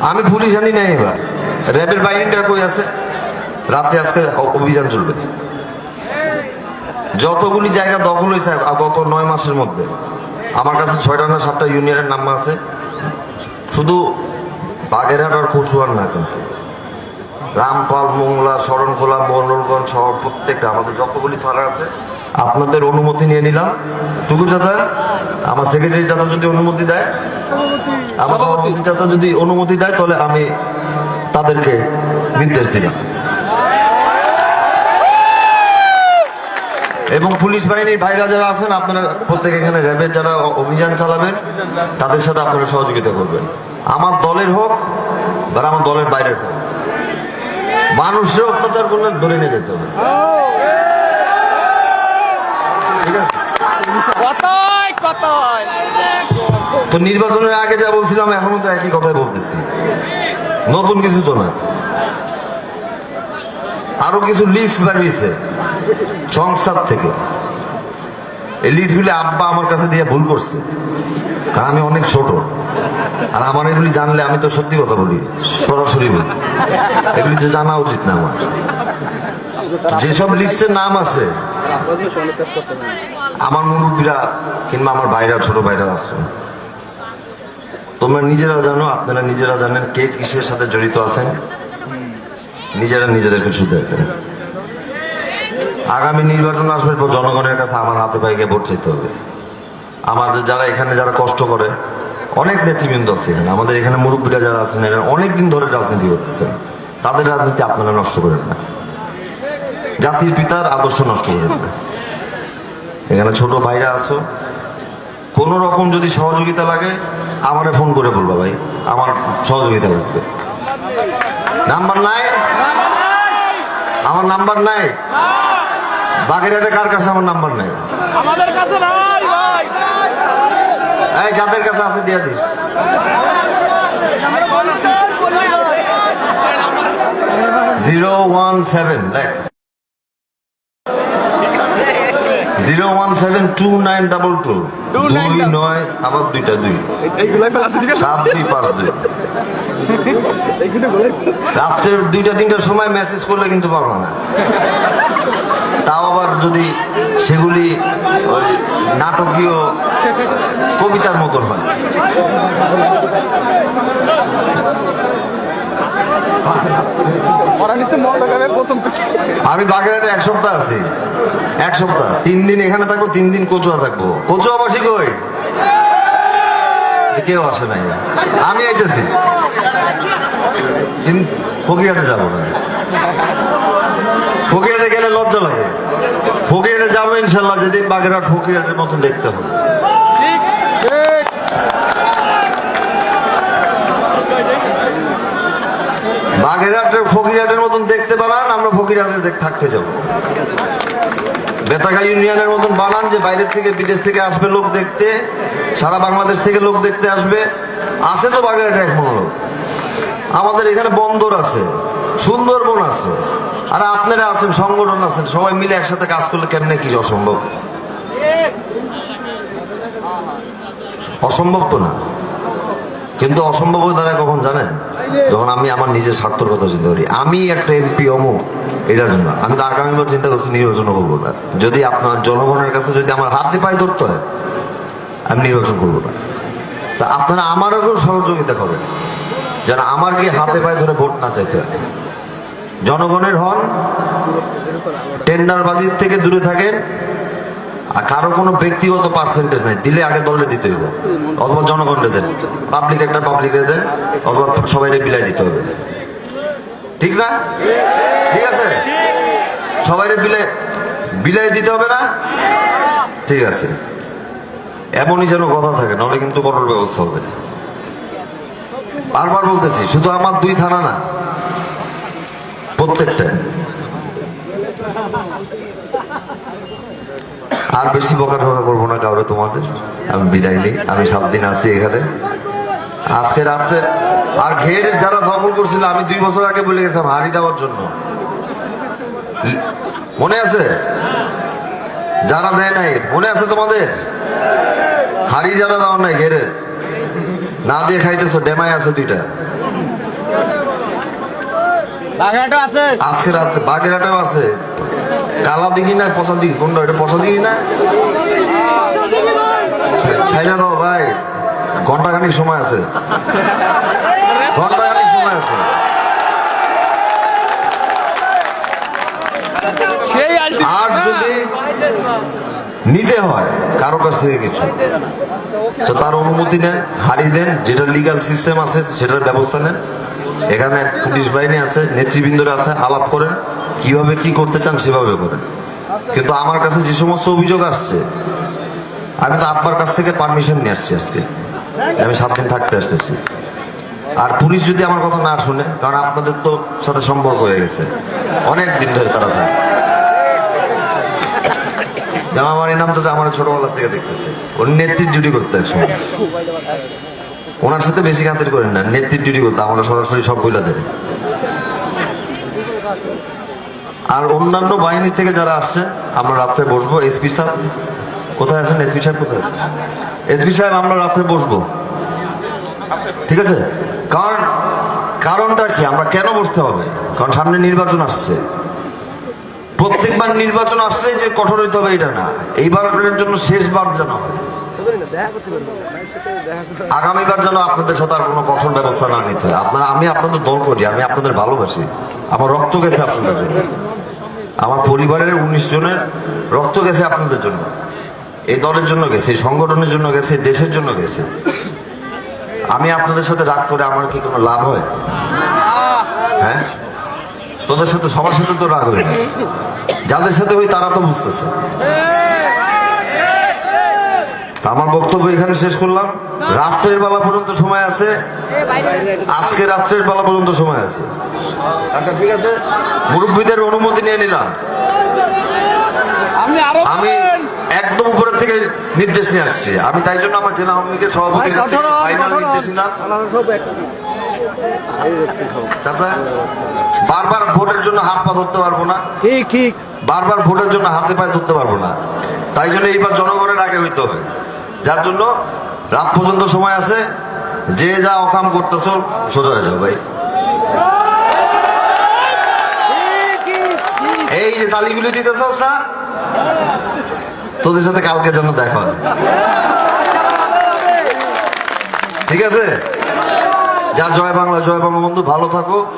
আমি পুলিশ আনি নাই এবার। র্যাবের বাহিনীটা কই আছে? রাতে আজকে অভিযান চলবে। যতগুলি জায়গা দখল হয়েছে গত নয় মাসের মধ্যে, আমার কাছে ছয়টা না সাতটা ইউনিয়নের নাম আছে। শুধু বাগেরহাট আর কচুয়ার না কিন্তু। রামপাল, মোংলা, শরণখোলা মোরলগঞ্জ সহ প্রত্যেকটা, আমাদের যতগুলি থানা আছে আপনাদের অনুমতি নিয়ে নিলাম। টুকু চাচা আমার সেক্রেটারি চাচা যদি অনুমতি দেয় আমার সভাপতি চাচা যদি অনুমতি দেয় তাহলে আমি তাদেরকে নির্দেশ দিলাম। এবং পুলিশ বাহিনীর ভাইরা যারা আছেন আপনারা প্রত্যেক এখানে র্যাবের যারা অভিযান চালাবেন তাদের সাথে আপনারা সহযোগিতা করবেন। আমার দলের হোক বা আমার দলের বাইরের হোক। মানুষের অত্যাচার করলে ধরে নিয়ে যেতে হবে ঠিক আছে কতই কতই তো নির্বাচনের আগে যা বলছিলাম এখনও তো একই কথাই বলতেছি। নতুন কিছু তো না আরও কিছু লিস্ট বাড়িয়েছে সংস্থার থেকে। এই লিস্টগুলি আব্বা আমার কাছে দিয়ে ভুল করছে, কারণ আমি অনেক ছোট। আর আমার এগুলি জানলে আমি তো সত্যি কথা বলি, সরাসরি বলি। এগুলি তো জানা উচিত না আমার। যেসব লিস্টের নাম আছে আমার মুরব্বীরা কিংবা আমার ভাইরা, ছোট ভাইরা আছে। তোমরা নিজেরা জানো, আপনারা নিজেরা জানেন কে কিসের সাথে জড়িত আছেন। নিজেরা নিজেদেরকে শুধরাবেন আগামী নির্বাচন আসবে জনগণের কাছে আমার হাতে পায়ে ভোট চাইতে হবে। আমাদের যারা এখানে যারা কষ্ট করে, অনেক নেতৃবৃন্দ আছে এখানে। আমাদের এখানে মুরব্বীরা যারা আছেন, এরা অনেক দিন ধরে রাজনীতি করতেছেন। তাদের রাজনীতি আপনারা নষ্ট করেন না। জাতির পিতার আদর্শ নষ্ট করেন না। এখানে ছোট ভাইরা আছো। কোন রকম যদি সহযোগিতা লাগে আমারে ফোন করে বলবা ভাই। আমার সহযোগিতা লাগবে। নাম্বার নাই? আমার নাম্বার নাই? বাগেরহাটে কার কাছে আমার নাম্বার নাই? আমাদের কাছে নাই ভাই। এই যাদের কাছে আছে দিয়ে দিস। জিরো ওয়ান সেভেন দেখ। Zero one seven two nine double two. দুই নয় আবার দুইটা দুই। সাত দুই পাঁচ দুই। রাত্রের দুইটা তিনটার সময় মেসেজ করলে কিন্তু পারব না। তাও আবার যদি সেগুলি নাটকীয় কবিতার মতন হয়। আমি বাগেরহাটে এক সপ্তাহ আছি। এক সপ্তাহ। তিন দিন এখানে থাকব তিন দিন কচুয়া থাকব। কচুয়া বাসি কই কেউ আসে নাই। আমি আইতেছি। ফকিরহাটে যাব না। ফকিরহাটে গেলে লজ্জা লাগে। ফকিরহাটে যাব ইনশাল্লাহ যেদিন বাগেরহাট ফকিরহাটের মতন দেখতে হবে ঠিক ঠিক বাগেরহাটের ফকিরহাটের মতন দেখতে বানান, আমরা ফকিরহাটে থাকতে যাব। বেতাগা ইউনিয়নের মতন বানান যে বাইরের থেকে বিদেশ থেকে আসবে লোক দেখতে, সারা বাংলাদেশ থেকে লোক দেখতে আসবে। আছে তো বাগেরহাটে এখনও লোক আমাদের এখানে বন্দর আছে, সুন্দরবন আছে। আর আপনারা আছেন, সংগঠন আছেন, সবাই মিলে একসাথে কাজ করলে কেমনে কি অসম্ভব? অসম্ভব তো না। কিন্তু অসম্ভব দাঁড়ায় কখন জানেন? যখন আমি আমার নিজের স্বার্থের কথা চিন্তা করি। আমি একটা এমপি হমো, এটার জন্য। আমি তো আগামীবার চিন্তা করছি নির্বাচন করব না। যদি আপনার জনগণের কাছে যদি আমার হাতে পায়ে ধরতে হয়, আমি নির্বাচন করব না। তা আপনারা আমারও সহযোগিতা করেন। যেন আমার কি হাতে পায়ে ধরে ভোট না চাইতে হয়। জনগণের হন, টেন্ডারবাজির থেকে দূরে থাকেন আর কারও কোনো ব্যক্তিগত পার্সেন্টেজ নাই। দিলে আগে দলে দিতে হইব। অথবা জনগণকে দেন। পাবলিক একটা পাবলিকে দেন, অথবা সবাই বিলাই দিতে হবে। ঠিক না? ঠিক আছে? সবাই বিলাই বিলাই দিতে হবে না? ঠিক আছে। এমনই যেন কথা থাকে, নাহলে কিন্তু কঠোর ব্যবস্থা হবে। বারবার বলতেছি, শুধু আমার দুই থানা না, প্রত্যেকটা। আর বেশি বকা ঠকা করব না কারও তোমাদের। আমি বিদায় নিই আমি সাত দিন আছি এখানে। আজকে রাত্রে আর ঘের যারা দখল করছিল আমি দুই বছর আগে বলে গেছিলাম হারি দেওয়ার জন্য। মনে আছে? যারা দেয় নাই মনে আছে তোমাদের? হারি যারা দেওয়ার নাই ঘেরের? না দিয়ে খাইতেছো ডেমায় আছে দুইটা। আছে? আজকে রাতে বাগেরহাটেও আছে। কালা দিঘি না পচা দিঘি কোনটা এটা পচা দিঘি না? ছাইনা দাও ভাই ঘন্টাখানিক সময় আছে। ঘন্টাখানিক সময় আছে। আর যদি নিতে হয় কারও কাছ থেকে কিছু তো তার অনুমতি নেন হারিয়ে দেন যেটা লিগাল সিস্টেম আছে সেটার ব্যবস্থা নেন। এখানে পুলিশ বাহিনী আছে নেতৃবৃন্দরা আছে আলাপ করেন। কীভাবে কি করতে চান সেভাবে করেন। কিন্তু আমার কাছে যে সমস্ত অভিযোগ আসছে, আমি তো আপনার কাছ থেকে পারমিশন নিয়ে আসছি আজকে। আমি সাত দিন থাকতে আসতেছি। আর পুলিশ যদি আমার কথা না শুনে, কারণ আপনাদের তো সাথে সম্পর্ক হয়ে গেছে, অনেক দিন ধরে তারা থাকে। আমার নাম তো আমার ছোটবেলার থেকে দেখতেছে। ওর নেত্রীর ডিউটি করতে এক সময় ওনার সাথে বেশি খাতির করেন না, নেত্রীর ডিউটি করতে, আমরা সরাসরি সব বইলা দেয়। আর অন্যান্য বাহিনী থেকে যারা আসছে, আমরা রাত্রে বসবো। এসপি সাহেব কোথায় আছেন? এসপি সাহেব কোথায়? এসপি সাহেব আমরা রাত্রে বসবো। ঠিক আছে? কারণ, কারণটা কি? আমরা কেন বসতে হবে? কারণ সামনে নির্বাচন আসছে। প্রত্যেকবার নির্বাচন আসলে যে কঠোর হইতে হবে এটা না। এইবারের জন্য শেষবার যেন আগামীবার যেন আপনাদের সাথে আর কোনো কঠোর ব্যবস্থা না নিতে হয়। আপনারা, আমি আপনাদের দল করি, আমি আপনাদের ভালোবাসি। আমার রক্ত গেছে আপনাদের জন্য। আমার পরিবারের উনিশ জনের রক্ত গেছে আপনাদের জন্য। এই দলের জন্য গেছে, এই সংগঠনের জন্য গেছে দেশের জন্য গেছে। আমি আপনাদের সাথে রাগ করে আমার কি কোনো লাভ হয়? হ্যাঁ? তোদের সাথে, সবার সাথে তো রাগ না। যাদের সাথে হই তারা তো বুঝতেছে। আমার বক্তব্য এখানে শেষ করলাম। রাত্রের বেলা পর্যন্ত সময় আছে। আজকে রাত্রের বেলা পর্যন্ত সময় আছে। আচ্ছা ঠিক আছে। মুরব্বীদের অনুমতি নিয়ে নিলাম। আমি একদম উপরের থেকে নির্দেশ নিয়ে আসছি। আমি তাই জন্য আমার জেলা আওয়ামী লীগের সভাপতির কাছে ফাইনাল চাচা বারবার ভোটের জন্য হাত পা ধরতে পারব না। ঠিক ঠিক। বারবার ভোটের জন্য হাতে পায়ে ধরতে পারব না। তাই জন্য এইবার জনগণের আগে হইতে হবে। যার জন্য রাত পর্যন্ত সময় আছে। যে যা অকাম করতেছ সোজা হয়ে যাও ভাই। যে তালিগুলি চাস না তোদের সাথে কালকে যেন দেখা ঠিক আছে? যা, জয় বাংলা, জয় বঙ্গবন্ধু ভালো থাকো।